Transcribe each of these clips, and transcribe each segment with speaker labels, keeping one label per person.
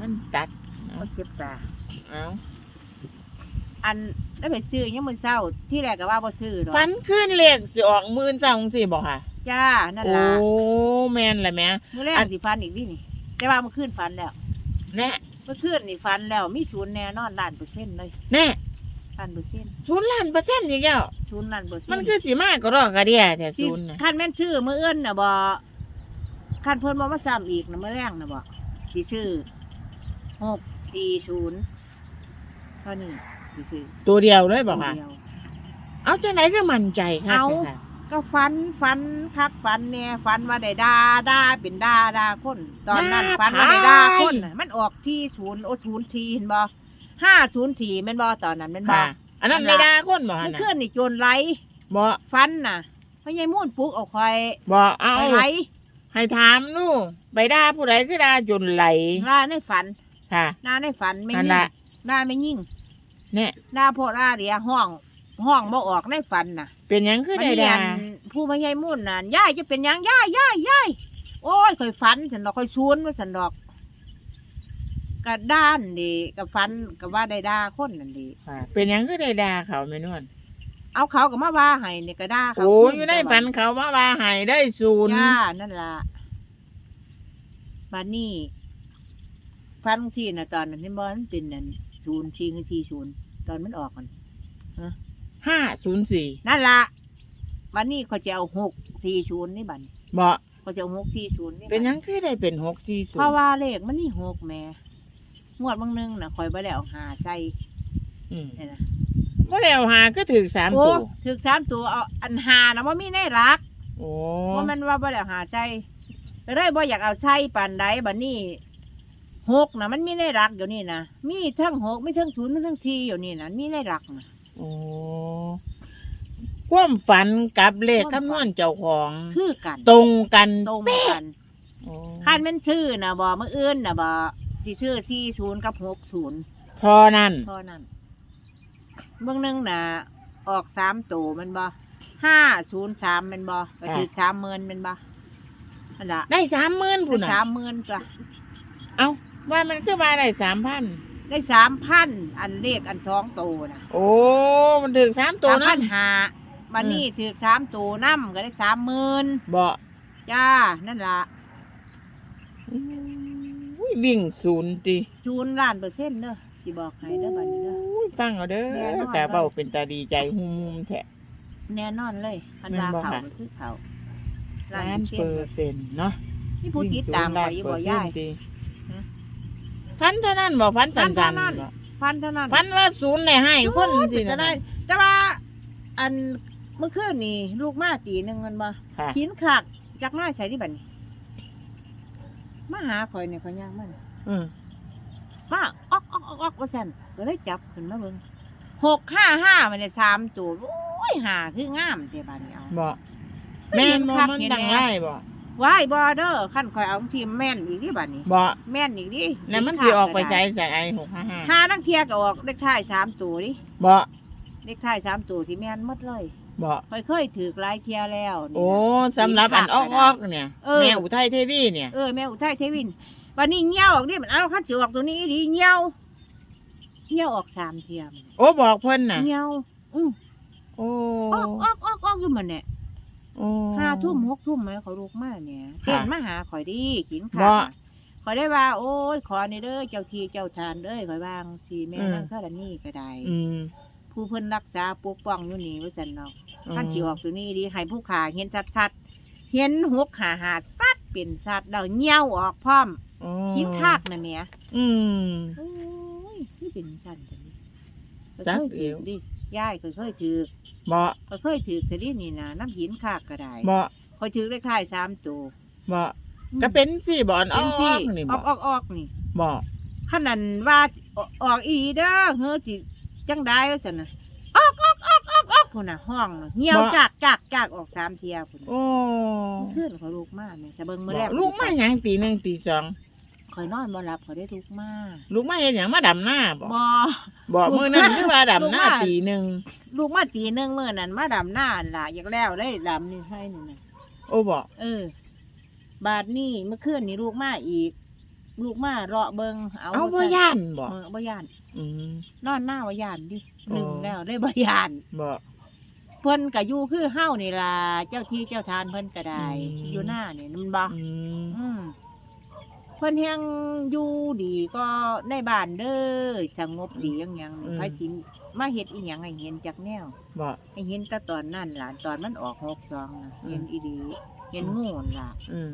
Speaker 1: มันกัด
Speaker 2: มันเจ็บตา
Speaker 1: เอา
Speaker 2: อันได้ไปซื้อยังมื้อเช้าที่แรกก็ว่าบ่ซื้อดอก
Speaker 1: ฟันขึ้นเลขสิออกหมื่นสองสิบอกค่ะ
Speaker 2: จ้านั่น
Speaker 1: โอ้
Speaker 2: ล่ะ
Speaker 1: แม่นแหละแม่
Speaker 2: มื้อแรก
Speaker 1: อัน
Speaker 2: สิฟันอีกนี่นี่ แต่ว่าเมื่อคืนฟันแล้ว
Speaker 1: แน่
Speaker 2: เมื่อคืนนี่ฟันแล้วมีศูนย์แน่นอนล้านเปอร์เซ็นต์เลย
Speaker 1: แน่
Speaker 2: ล้านเปอร์เซ็นต์
Speaker 1: ศูนย์ล้านเปอร์เซ็นต์อีกแล้ว
Speaker 2: ศูนย์ล้านเปอร์เซ็นต์
Speaker 1: มันคือสีมากก็รอกกระเดียแต่
Speaker 2: สิ
Speaker 1: ศูนย์น่ะ
Speaker 2: คันแม่นชื่อมื้ออื่นน่ะบ่คันเพิ่นบ่มาซ้ำอีกน่ะมื้อแรงน่ะบ่สิชื่อ 640เท่านี้สิชื่อ
Speaker 1: ตัวเดียวเลยบอกค่ะ
Speaker 2: ตัวเดียว
Speaker 1: เอาจังไหนก็มั่นใจค่ะ
Speaker 2: เอา
Speaker 1: ค่ะ
Speaker 2: ก็ฟันฟันคักฟันเนี่ยฟันว่าได้ดาดาเป็นดาดาคนตอนนั้นฟันว่าได้ดาคนน่ะมันออกที่ศูนย์โอศูนย์ทีเห็นบ่ห้าศูนย์สี่แม่นบ่ตอนนั้นแม่นบ่
Speaker 1: ค่ะ อันนั้น
Speaker 2: นั่
Speaker 1: ไม่
Speaker 2: นล่ะ
Speaker 1: ได้คนบอก
Speaker 2: มัน
Speaker 1: นะ
Speaker 2: ขึ้นนี่โจรไหล
Speaker 1: บอก
Speaker 2: ฟันน่ะพญายมุ่นปลุกเอาคอย
Speaker 1: บอกเอา
Speaker 2: ไปไหล
Speaker 1: ให้ถามนู่ไปด่าผู้ใดก็ด่าจนไหล
Speaker 2: ล่าในฝัน
Speaker 1: ค่ะ
Speaker 2: ล่าในฝันไม่
Speaker 1: นั่น
Speaker 2: ยิ่ง
Speaker 1: ล่ะ
Speaker 2: ล่าไม่ยิ่ง
Speaker 1: เนี่ย
Speaker 2: ล่าโพดล่าเดียห้อง ห้องบ่ออกในฝันน่ะ
Speaker 1: เป็นหยังคือ
Speaker 2: มัน
Speaker 1: ได้
Speaker 2: เรีย
Speaker 1: ด่าน
Speaker 2: ผู้พญายมุ่นน่ะย่ายจะเป็นหยังย่ายย่ายย่ายโอ้ยคอยฝันสันดอกคอยชวนว่าสันดอกกระด้านดีกับฟันกับว่าได้ด่าคนนั่นดี
Speaker 1: ค่ะ เป็นหยังคือได้ด่าเขาไม่นวล
Speaker 2: เอาเขากับมาว่าให้นี่ก็ด่าเขา
Speaker 1: โอ้
Speaker 2: ขึ้
Speaker 1: อยู่ในฝันเขาว่าว่าใหายได้ศูนย์
Speaker 2: จ้านั่นล่ะบัดนี้ ฟันที่น่ะตอนนั้นนี่บอมันเป็นนั่นศูนย์สี่คือสี่ศูนย์ตอนมันออกกัน
Speaker 1: ห้าศูนย์สี่
Speaker 2: นั่นล่ะบัดนี้เขาจะเอาหกสี่ศูนย์นี่บัดนี้
Speaker 1: บอก
Speaker 2: เขาจะเอาหกสี่ศูนย์นี่บัด
Speaker 1: เป็นหยังคือได้เป็นหกสี่ศูน
Speaker 2: เพราะ
Speaker 1: ย์
Speaker 2: ว่าเลขมันนี่หกแหม่งวดบางหนึงน่ะคอยไปแล้วหาใส่
Speaker 1: อืม
Speaker 2: เนี่ยนะ
Speaker 1: ว่าแล้วหาก็ถือสาม
Speaker 2: โอ้
Speaker 1: ตัว
Speaker 2: ถึกสามตัวเอาอันหานะว่ามีในรัก
Speaker 1: โอ้
Speaker 2: ว่ามันว่าบ่ได้หาใจก็ได้บ่อยากเอาใช้ปานใดบัดนี้ หกนะมันมีในรักอยู่นี่นะมีทั้งหกมีทั้งศูนย์มีทั้งสี่อยู่นี่นะมีในรักนะ
Speaker 1: โอ้ความฝันกับเลข
Speaker 2: ความฝัน
Speaker 1: คำนวณเจ้าของ
Speaker 2: คือกัน
Speaker 1: ตรงกัน
Speaker 2: ตรง
Speaker 1: เป๊ะ
Speaker 2: กัน
Speaker 1: โอ้
Speaker 2: คาดแม่นชื่อนะบ่เมื่ออื่นนะบ่สิชื่อสี่ศูนย์กับหกศูนย์
Speaker 1: พอนั่น
Speaker 2: เท่านั้นเบื้องหนึงน่ะออกสามตัวแมันบ่ห้าศูนย์สามมันบ่ก็ถือสามหมื่นมันบ่นั่นล่ะ
Speaker 1: ได้สามหมื่นพุ่น
Speaker 2: ได้
Speaker 1: น่ะ
Speaker 2: สามหมื่นจ้ะ
Speaker 1: เอา ว่ามันคือมาได้สามพัน
Speaker 2: ได้สามพันอันเลขอันสองตัวนะ
Speaker 1: โอ้ มันถึงสามตัว
Speaker 2: สามพั
Speaker 1: นั่
Speaker 2: น
Speaker 1: น
Speaker 2: หาวันนี้ถือสามตัวน้ำก็ได้สามหมื่น
Speaker 1: บ่
Speaker 2: จ้านั่นล่ะ
Speaker 1: อุ้ยวิ่งศูนย์ติ
Speaker 2: ศูนย์ล้านเปอร์เซ็นต์เด้อสิบอกให้เด้อบัดนี้เด้อ
Speaker 1: อุ้ยฟังเอาเด้
Speaker 2: แน่น
Speaker 1: อ
Speaker 2: อน
Speaker 1: แต่เบาเป็นตาดีใจหุ่มๆแท้
Speaker 2: แน่นอนเลยพัน
Speaker 1: แม่
Speaker 2: วาน
Speaker 1: บ่
Speaker 2: เขา
Speaker 1: ค่ะ
Speaker 2: ก็คือเขา
Speaker 1: ล้านเปอร์เซ็นต์เนาะ
Speaker 2: นี่ผู้ติดตาม
Speaker 1: วิ่
Speaker 2: ไป
Speaker 1: ง
Speaker 2: อยู่
Speaker 1: ศู
Speaker 2: บ่
Speaker 1: นย์
Speaker 2: ย่าย
Speaker 1: ล้นเปอร์เซ็นต์ติ
Speaker 2: ฮะ
Speaker 1: ฟันเท่านั้นบ่ฟันสั
Speaker 2: ฟันเท่านั้้
Speaker 1: น
Speaker 2: น
Speaker 1: ๆบ่
Speaker 2: พันเท่านั้น
Speaker 1: ฟันว่าศูนย์ในให้คนสิ
Speaker 2: จะ
Speaker 1: นะ
Speaker 2: ได้แต่ว่า อันเมื่อคืนนี่ลูกมาตีหนึ่งเงินบ่
Speaker 1: ค่ะ
Speaker 2: ขินขักจักน้อยใส่ที่บัดนี้มาหาข่อยเนี่ยข่อยย่างมัน
Speaker 1: อืม
Speaker 2: มาออกออกออกออกว่าสั่นก็เลยจับขึ้นมาเบิ่งหกห้าห้ามันเนี่ยสามตัวโอ้ยหาคืองามเจ้บาดนี้เอา
Speaker 1: บ่แม่นบ่
Speaker 2: คัก
Speaker 1: มัน
Speaker 2: เห็น
Speaker 1: ดัง
Speaker 2: แน่
Speaker 1: ไล่บ่
Speaker 2: ว้ายบอเด้อขั้นข่อยเอาทีมแม่นอีกที่บัดนี้
Speaker 1: บ่
Speaker 2: แม่นอีกดิ
Speaker 1: แล้วมันสิออกไปใช้ใส่ไอ้หกห้าห้า
Speaker 2: ห้านังเทียก็ออกเลขท้ายสามตัวดิ
Speaker 1: บ่
Speaker 2: เลขท้ายสามตัวที่แม่นหมดเลย
Speaker 1: บ่
Speaker 2: ข่อยเคยถือหลายเทียแล้วนี่นะ
Speaker 1: โอ้สำหรับอันออกออกๆเนี่ย
Speaker 2: เออ
Speaker 1: แม่อุทัยเทวีเนี่ย
Speaker 2: เออแม่อุทัยเทวินวันนี้เงี้ยวออกดิมันเอาขั้นสิออกตัวนี้ดีเงี้ยวเงี้ยวออกสามเทียมน
Speaker 1: โอ้บอกเพิ่นน่ะ
Speaker 2: เงี้ยวอือ
Speaker 1: โอ้
Speaker 2: ออกออกออกออกอยู่มันเนี่ย
Speaker 1: โอ้
Speaker 2: ห้า ทุ่มหกทุ่มไหมเขาลูกมาเนี่ย
Speaker 1: ค่ะ
Speaker 2: เต้นมาหาข่อยดีกิน
Speaker 1: บ่
Speaker 2: ข้าวข่อยได้ว่า โอ้ยขอในเด้อเจ้าทีเจ้าทานเด้อข่อยวางสีแม่
Speaker 1: อืม
Speaker 2: นั่งข้าดันนี่ก็ได้
Speaker 1: อืม
Speaker 2: ผู้เพิ่นรักษาปกป้องอยู่นี่ว่าจันเนาะ
Speaker 1: อืม
Speaker 2: ขั้นสิออกตัวนี้ดีให้ผู้ขาเห็นชัดๆเห็นหกขาหาดฟัดเป็นสัตว์แล้วเงี้ยวออกพร้อม
Speaker 1: โอ้
Speaker 2: กินคากน่ะแหม่
Speaker 1: อืม
Speaker 2: โอ้ยคือเป็นสันจังนี้
Speaker 1: จัก
Speaker 2: เคย
Speaker 1: เดี
Speaker 2: ถื
Speaker 1: ยว
Speaker 2: อดิยายก็เคยถือ
Speaker 1: บ่
Speaker 2: ก็เคยถือแต่นี่นี่นะน้ำหินคากก็ได้
Speaker 1: บ่
Speaker 2: คอยถือเลขท้ายสามตัว
Speaker 1: บ่ก็เป็นสิบ่อนอ
Speaker 2: เป็นที่
Speaker 1: อกๆนี่
Speaker 2: อ
Speaker 1: บ่
Speaker 2: อกออกออกนี่
Speaker 1: บ่
Speaker 2: ขนาดว่าอออกอีเด้อเฮ้อสิจังได้ว่าสันนะออกออกออกออกออกคนน่ะห้องน่ะเหี่ยวจากจากจากออกสามเทียคน
Speaker 1: โอ้
Speaker 2: เพื่อนเขาลูกมากเนี่ยจะเบิ่งมือ
Speaker 1: บ่
Speaker 2: แรก
Speaker 1: ลูกมาหยังตีหนึ่งตีสอง
Speaker 2: คอยนอนบ่หลับเขาได้ลูกมาก
Speaker 1: ลูกมาเฮ็ดหยังมาดำหน้าบ่
Speaker 2: บ่
Speaker 1: บ่
Speaker 2: ลูก
Speaker 1: มื้อนั้นคือว่าดำหน้า
Speaker 2: ลูกมา
Speaker 1: ตีหนึ่ง
Speaker 2: ลูกมาตีหนึ่งมื่อนั้นมาดำหน้าหั่นล่ะอยากแล้วได้ดำนี่ให้นี่นะ
Speaker 1: โอ้บ่
Speaker 2: เออ บาทนี่เมื่อคืนนี่ลูกมาอีก ลูกมาเลาะเบิงเอา
Speaker 1: เอาบ่ย่านบ่
Speaker 2: เออบ่ย่าน
Speaker 1: อืม
Speaker 2: นอนหน้าว่าย่านดิ
Speaker 1: อ๋อ
Speaker 2: หนึ่งแล้วได้บ่ย่าน
Speaker 1: บ่
Speaker 2: เพิ่นก็อยู่คือเฮานี่ล่ะเจ้าที่เจ้าทานเพิ่นก็ได้
Speaker 1: อืม
Speaker 2: อยู่หน้านี่มันบ่
Speaker 1: อืม
Speaker 2: อืมเพิ่นแฮงอยู่ดีก็ในบ้านเด้อสงบดีอย่างหยังไผสิ มาเฮ็ดอีหยังให้เห็นจากแนว
Speaker 1: บ่
Speaker 2: ให้เห็นแต่ตอนนั้นล่ะตอนมันออก6 2น่ะ
Speaker 1: อืม
Speaker 2: เห็นอีดีเห็นงูนั่นล่ะ
Speaker 1: อืม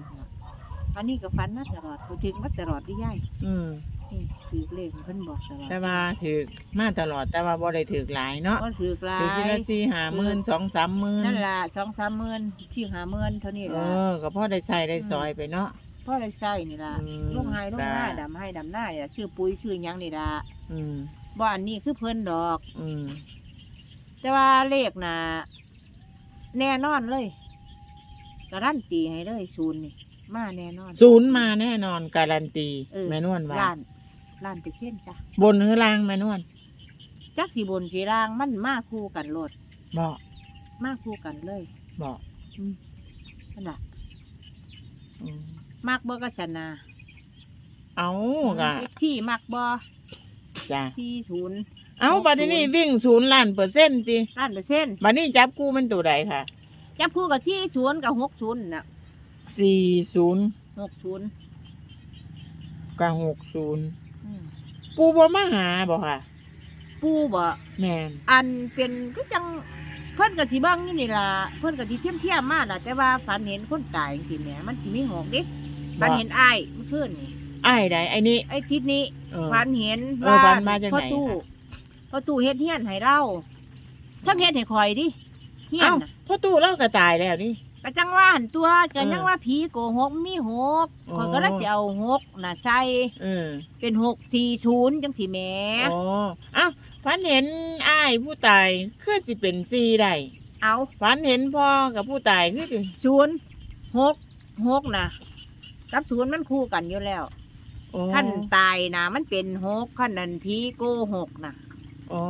Speaker 2: อันนี้ก็ฝันมาตลอดเขาถึงมาตลอดที่ยาย
Speaker 1: อืม
Speaker 2: นี่ถือเลขเพิ่นบอกตลอด
Speaker 1: แต่ว่าถือมาตลอดแต่ว่าบ่ได้ถือหลายเนาะ
Speaker 2: ก็ถือกลา
Speaker 1: ถือทีละ
Speaker 2: ย
Speaker 1: สี่ห้าหมื่นสองสามหมื่น
Speaker 2: นั่นล่ะสองสามหมื่นที่หาหมื่นเท่านี้
Speaker 1: เอ
Speaker 2: ล่ะ
Speaker 1: อก็พอได้ใส่ได้ซอยไปเนาะ
Speaker 2: พ่อได้ใส่นี่ล่ะ
Speaker 1: อืม
Speaker 2: ลูกไห้ลูกหน้า
Speaker 1: จ้ะ
Speaker 2: ดำให้ดำหน้าเนี่ยชื่อปุ๋ยชื่อหยังนี่ล่ะ
Speaker 1: อืม
Speaker 2: บ่อันนี้คือเพิ่นดอก
Speaker 1: อืม
Speaker 2: แต่ว่าเลขน่ะแน่นอนเลยการันตีให้เลยศูนย์นี่มาแน่นอน
Speaker 1: ศูนย์มาแน่นอนการันตี
Speaker 2: เออ
Speaker 1: แม่นวลว่า
Speaker 2: ล้านล้านไปเส้นจ้ะ
Speaker 1: บนหรือล่างแม่นวล
Speaker 2: จักสีบนสีล่างมันมาคู่กันโลด
Speaker 1: บอก
Speaker 2: มาคู่กันเลย
Speaker 1: บอก
Speaker 2: อืมนั่นล่ะ
Speaker 1: อืม
Speaker 2: มักบ่ก็ชนะ
Speaker 1: เอากะ
Speaker 2: ที่มักบ่
Speaker 1: จ้ะ
Speaker 2: ที่ศูนย์
Speaker 1: เอาบัดนี้วิ่งศูนย์ล้านเปอร์เซ็นต์ติ
Speaker 2: ล้านเปอร์เซ็นต์
Speaker 1: บัดนี้จับคู่มันตัวใดค่ะ
Speaker 2: จับคู่กับที่ศูนย์กับหกศูนย์น่ะ
Speaker 1: สี่ศูนย์
Speaker 2: หกศูนย์
Speaker 1: กับหกศูนย์
Speaker 2: อืม
Speaker 1: ปูบ่มาหาบ่ค่ะ
Speaker 2: ปูบ่
Speaker 1: แม่น
Speaker 2: อันเป็นก็จังเพิ่นก็สิเบิ่งนี่นี่ล่ะเพิ่นก็สิเทียมเทียมๆมาล่ะแต่ว่าฝันเห็นคนตายจังซี่แหมมันสิมีหอกเด้ฝันเห็นอ้ายเมื่อคืนนี่
Speaker 1: อ้ายใดไอ้นี่
Speaker 2: ไอ้ทิศนี้
Speaker 1: เออ
Speaker 2: ฝันเห็น
Speaker 1: เออฝันมาจากไหน
Speaker 2: พ่อตู้
Speaker 1: คะ
Speaker 2: พ่อตู้เฮ็ดเฮียนให้เราทั้งเฮ็ดให้ข่อยดิเฮียน
Speaker 1: เอ้า
Speaker 2: น่ะ
Speaker 1: พ่อตู้เราก็ตายแล้วนี่
Speaker 2: ก็จังว่าหันตัวก็
Speaker 1: เออ
Speaker 2: ยังว่าผีโกหกมีหก
Speaker 1: อ๋อ
Speaker 2: ข่อยก็เลยจะเอาหกน่ะใส่
Speaker 1: เออ
Speaker 2: เป็นหกสี่ศูนย์จังสิแหม
Speaker 1: อ๋อเอ้าฝันเห็นอ้ายผู้ตายคือสิเป็นสี่ได้
Speaker 2: เอา
Speaker 1: ฝันเห็นพ่อกับผู้ตายคือสิ
Speaker 2: ศูนย์หกหกน่ะกับศูนย์มันคู่กันอยู่แล้ว
Speaker 1: โอ้
Speaker 2: ขั้นตายนะมันเป็นหกขั้นนั้นผีโกหกน่ะ
Speaker 1: อ๋อ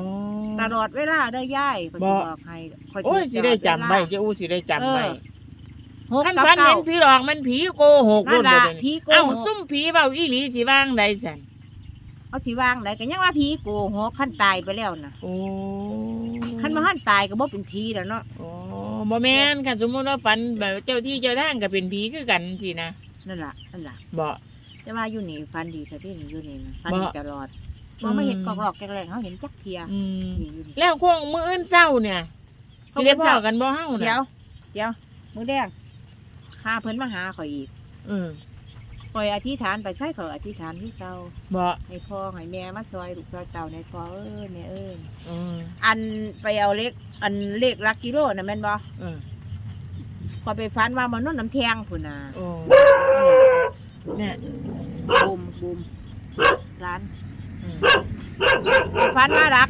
Speaker 2: ตลอดเวลาเด้อย่ายข่อย
Speaker 1: บ่
Speaker 2: สิบอกให้ข่อย
Speaker 1: โอ้ยสิได้จำไว้
Speaker 2: ตลอดเวลา
Speaker 1: เจ้าอู้สิได้จำไว้
Speaker 2: เออหก
Speaker 1: ขั้น
Speaker 2: กับ
Speaker 1: ฝัน
Speaker 2: เก้า
Speaker 1: เห็นผีหลอกมันผีโกหก
Speaker 2: นั่นล่ะ
Speaker 1: โลดบ่เดี๋ยว
Speaker 2: ผี
Speaker 1: นี้
Speaker 2: โก
Speaker 1: เอ้า
Speaker 2: หก
Speaker 1: ซุ่มผีเบาอีหลีสิว่างใดสัน
Speaker 2: เอาสิวางไหนก็ยังว่าผีโกหกขั้นตายไปแล้วน่ะ
Speaker 1: โอ้
Speaker 2: ขั้นมาขั้นตายก็บ่เป็นผีแล้วเนาะ
Speaker 1: โอ้บ่แม่นค่ะสมมุติว่าฝันแบบเจ้าที่เจ้าทางก็เป็นผีคือกันสินะ
Speaker 2: นั่นล่ะนั่นล่ะ
Speaker 1: บ่
Speaker 2: แต่ว่าอยู่นี่ฟันดีแต่ที่นี่อยู่นี่นะฟัน
Speaker 1: บ่
Speaker 2: ดีตลอดบ่มาเห็นกอกหลอกแกล้งเขาเห็นจักเทีย
Speaker 1: อืม
Speaker 2: นี่อยู่นี่
Speaker 1: แล้วคงมื้ออื่นเช้าเนี่ยสิได้พ้อกันบ่เฮา
Speaker 2: เดี๋ย
Speaker 1: น่ะ
Speaker 2: วเดี๋ยว มือแดงข้าเพิ่นมาหาข่อยอีก
Speaker 1: อืม
Speaker 2: ข่อยอธิษฐานไปใช่ข่อยอธิษฐานที่เก่า
Speaker 1: บ่
Speaker 2: ให้พ่อให้แม่มาซอยลูกซอยเต่าในพ่อเอ้ยแม่เอ้ย
Speaker 1: อืม
Speaker 2: อันไปเอาเลขอันเลขหลักกิโลน่ะแม่นบ่
Speaker 1: อืม
Speaker 2: ข่อยไปฟันว่ามันนุ่นน้ำแทงพุ่นน่ะ
Speaker 1: โอ้เนี่ย
Speaker 2: บูมบูมร้าน
Speaker 1: อืม
Speaker 2: ฟันมารัก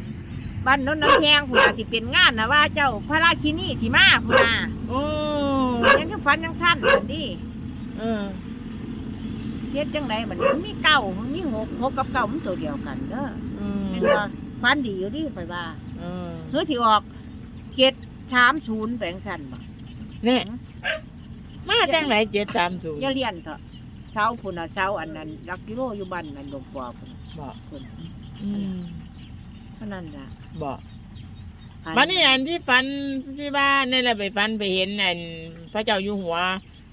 Speaker 2: บ้านโน้นน้ำแทงพุ่นน่ะสิเป็นงานนะว่าเจ้าพระราชินีสิมาพุ่นน่ะ
Speaker 1: โอ้
Speaker 2: ยังก็ฟันยังสั้นพุ่นดิ
Speaker 1: เออ
Speaker 2: เฮ็ดจังไดมันมันมีเก้ามันมีหกหกกับเก้ามันตัวเดียวกันเด้อ
Speaker 1: อืม
Speaker 2: เห็นบ่ฟันดีอยู่ดิข่อยว่า
Speaker 1: เออ
Speaker 2: เฮือสิออกเจ็ดสามศูนย์แปลงสั้นบ่
Speaker 1: เนี่ยมาจังไหนเจ็ดสามศูนย์
Speaker 2: อย่าเรียนเถอะ เช้าพุ่นน่ะเช้าอันนั้นรักกิโลอยู่บ้านนั่นหลวงพ่อพุ่น
Speaker 1: บอก
Speaker 2: พุ่น
Speaker 1: อืม
Speaker 2: เท่านั้นล่ะ
Speaker 1: บอก
Speaker 2: ฟั
Speaker 1: บันนี้อันที่ฟันที่บ้านนี่แหละไปฟันไปเห็นอันพระเจ้าอยู่หัว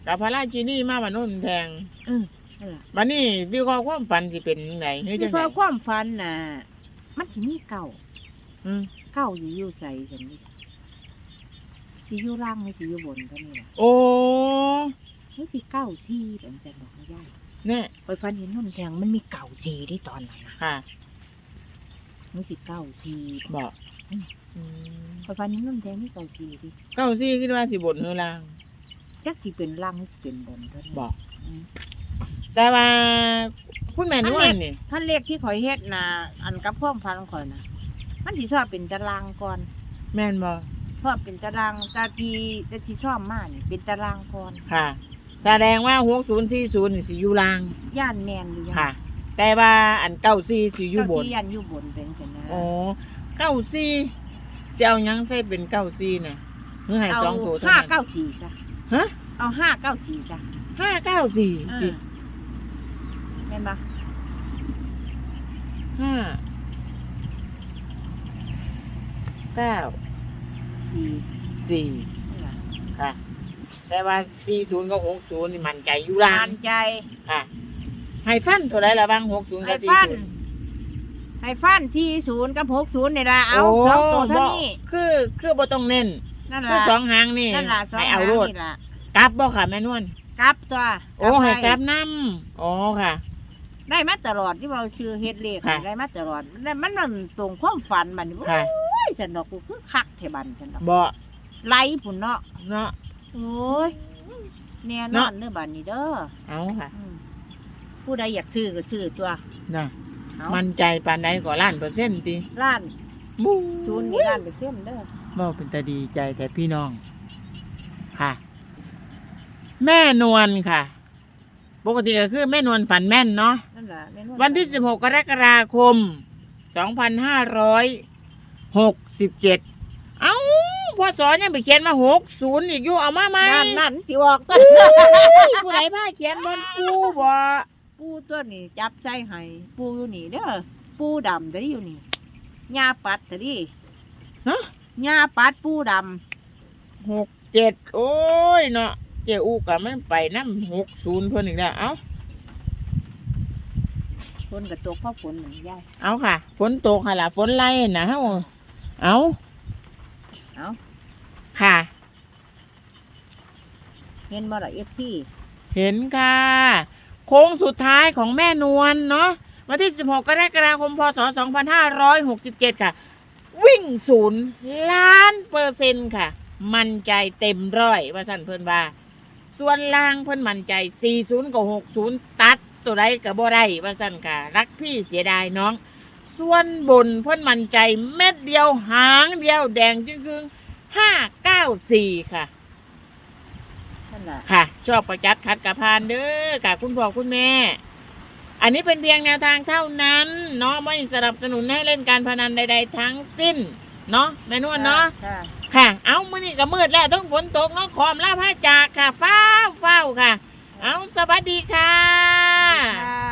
Speaker 1: กับพระราชินีมาวันนู้นแทง
Speaker 2: เออนั่นล่ะ
Speaker 1: บันนี้วิเคราะห์ความฝันสิเป็นยังไงเฮ้ย
Speaker 2: มี
Speaker 1: จัง
Speaker 2: เพ
Speaker 1: ไง
Speaker 2: ราะความฟันน่ะ มันสิมีเก้า
Speaker 1: อืม
Speaker 2: เก้าอยู่อยู่ใส่ฉันนี่สิอยู่ล่างหรือสิอยู่บนเท่านี้ล่ะ
Speaker 1: โอ้
Speaker 2: เฮ้ยสิเก้าสี่แปลงสั้นบอกไม่ได้
Speaker 1: เนี่ย
Speaker 2: ข่อยฟันเห็นนุ่นแทงมันมีเก้าสี่ที่ตอนนั้นน่ะ
Speaker 1: ค่ะ
Speaker 2: มันสิเก้าสี่
Speaker 1: บอก
Speaker 2: อืม
Speaker 1: อืม
Speaker 2: ข่อยฟันเห็นนุ่นแทงมีเก้าสี่ดิ
Speaker 1: เก้าซี่คิดว่าสิบนหรือล่าง
Speaker 2: จักสิเป็นล่างหรือสิเป็นบนเท่านั้น
Speaker 1: บอก
Speaker 2: อืม
Speaker 1: แต่ว่าคุณแม่นวลนี่
Speaker 2: ขั้นเลขที่ข่อยเฮ็ดน่ะอันกับพ่อมพันข่อยน่ะมันสิชอบเป็นตารางก่อน
Speaker 1: แม่นบอก
Speaker 2: ชอบเป็นตารางแตาทีแต่ที่ชอบมากนี่เป็นตารางก่อน
Speaker 1: ค่ะ แสดงว่าหกศูนย์ที่ศูนย์สิอยู่ล่าง
Speaker 2: ย่านแมนหรือยัง
Speaker 1: ค่ะ แต่ว่าอันเก้าซี่สิอยู่บน
Speaker 2: เจ้าที่ย่านอยู่บนเป็นจังนะ
Speaker 1: โอ้เก้าซี่จะเอาหยังใส่เป็นเก้าซี่เนี่ยเมื่อให้
Speaker 2: เอา
Speaker 1: สองตัวเท่า
Speaker 2: ห้า
Speaker 1: นั้น
Speaker 2: เก้าสี่ซะ
Speaker 1: ฮะ
Speaker 2: เอาห้าเก้าสี่ซะ
Speaker 1: ห้าเก้าสี่
Speaker 2: เออ
Speaker 1: ดิ
Speaker 2: แมเห็นปะ
Speaker 1: ห้าเก้า
Speaker 2: สี่
Speaker 1: สี่
Speaker 2: นั่นล่ะ
Speaker 1: ค่ะ แต่ว่าสี่ศูนย์กับหกศูนย์นี่มันใจอยู่ล่า
Speaker 2: ทางนใจ
Speaker 1: ค่ะ ให้ฟันเท่าไรละบ้างหกศูนย์กั
Speaker 2: ให้
Speaker 1: บสี่
Speaker 2: ฟัน
Speaker 1: ศูนย์
Speaker 2: ให้ฟันที่ศูนย์กับหกศูนย์นี่ละเอาสองตัวเท่านี้
Speaker 1: คือคือบ่ต้องเน้น
Speaker 2: นั่น
Speaker 1: คือ
Speaker 2: ล่ะ
Speaker 1: สองหางนี่
Speaker 2: นั่นล่ะสอง
Speaker 1: ให้
Speaker 2: หา
Speaker 1: เอา
Speaker 2: ง
Speaker 1: โลด
Speaker 2: นี่ล่ะ
Speaker 1: กลับบ่ค่ะแม่นวล
Speaker 2: กลับตัว
Speaker 1: โอ้ให้กลับ
Speaker 2: ไป
Speaker 1: น้ำอ๋อค่ะ
Speaker 2: ได้มาตลอดที่เราชื่อเฮ็ดเลข
Speaker 1: ค่ะ
Speaker 2: ได้มาตลอดแล้วมันมันตรงความฝันมัน
Speaker 1: ค่ะ
Speaker 2: โอ้ยฉันดอกกูคือคักเทบันฉันดอก
Speaker 1: บ่
Speaker 2: ไล่ผุนเนาะ
Speaker 1: เนาะ
Speaker 2: โอ้ยแน่น
Speaker 1: เนาะ
Speaker 2: อนเด้อบัดนี้เด้อ
Speaker 1: เอาค่ะ
Speaker 2: อืมผู้ใดอยากซื้อก็ซื้อตัว
Speaker 1: น่ะ
Speaker 2: เอา
Speaker 1: มันใจปานใดก็ล้านเปอร์เซ็นต์ติ
Speaker 2: ล้าน
Speaker 1: บู๊
Speaker 2: ศูนย์นี่ล้านไปเส้นเด้อ
Speaker 1: บ่เป็นตาดีใจแต่พี่น้อง ค่ะ แม่นวลค่ะ ปกติก็คือแม่นวลฝันแม่นเนาะ
Speaker 2: นั่นล่ะแม่น
Speaker 1: วันที่ 16 กรกฎาคม 2567 เอ้า พ่อสอนยังไปเขียนมา60อีกอยู่เอามาไหม
Speaker 2: นั่นนั่นสิออกตัว
Speaker 1: ผู้ใดพาเขียนบนกูบ่
Speaker 2: ปูตัวนี้จับใจให้ปูอยู่นี่เด้อปูดำเด้ออยู่นี่หญ้าปัดเด้อดิ
Speaker 1: ฮะ
Speaker 2: หญ้าปัดปูด
Speaker 1: หกเจ็ดโอ้ยเนาะเจ้าอูก็ไม่ไปน้ำหกศูนย์เพิ่นอีกแล้วเอ้าำ
Speaker 2: ฝนกับตกเพราะฝนเหมือนยาย
Speaker 1: เอาค่ะ ฝนตกค่ะล่ะฝนไล่นะเฮาเอา
Speaker 2: เอา
Speaker 1: ค่ะ
Speaker 2: เห็นบ่ล่ะเอฟที่
Speaker 1: เห็นค่ะ โค้งสุดท้ายของแม่นวลเนาะวันที่ 16 กรกฎาคม พศ 2567 ค่ะ วิ่งศูนย์ล้านเปอร์เซ็นต์ค่ะ มั่นใจเต็มร้อยว่าสั่นเพิ่นว่า ส่วนล่างเพิ่นมั่นใจ 40 กับ 60 ตัดตัวใดกับบ่ได้ว่าสั่นค่ะ รักพี่เสียดายน้อง ส่วนบนเพิ่นมั่นใจเม็ดเดียวหางเดียวแดงจึง คือ594ค่ะ
Speaker 2: นั่นล่ะ
Speaker 1: ค่ะ ชอบประจัดขัดกับพานเด้อค่ะ คุณพ่อคุณแม่ อันนี้เป็นเพียงแนวทางเท่านั้นเนาะไม่สนับสนุนให้เล่นการพนันใด ๆ ทั้งสิ้น เนาะแม่นวลเนาะ
Speaker 2: ค่ะ
Speaker 1: ค่ะ เอามื้อนี้ก็มืดแล้วต้องฝนตกเนาะขอมลาผ้าจากค่ะ ฟ้าวฟ้าวค่ะ เอาสวัสดีค่ะ
Speaker 2: ค่ะ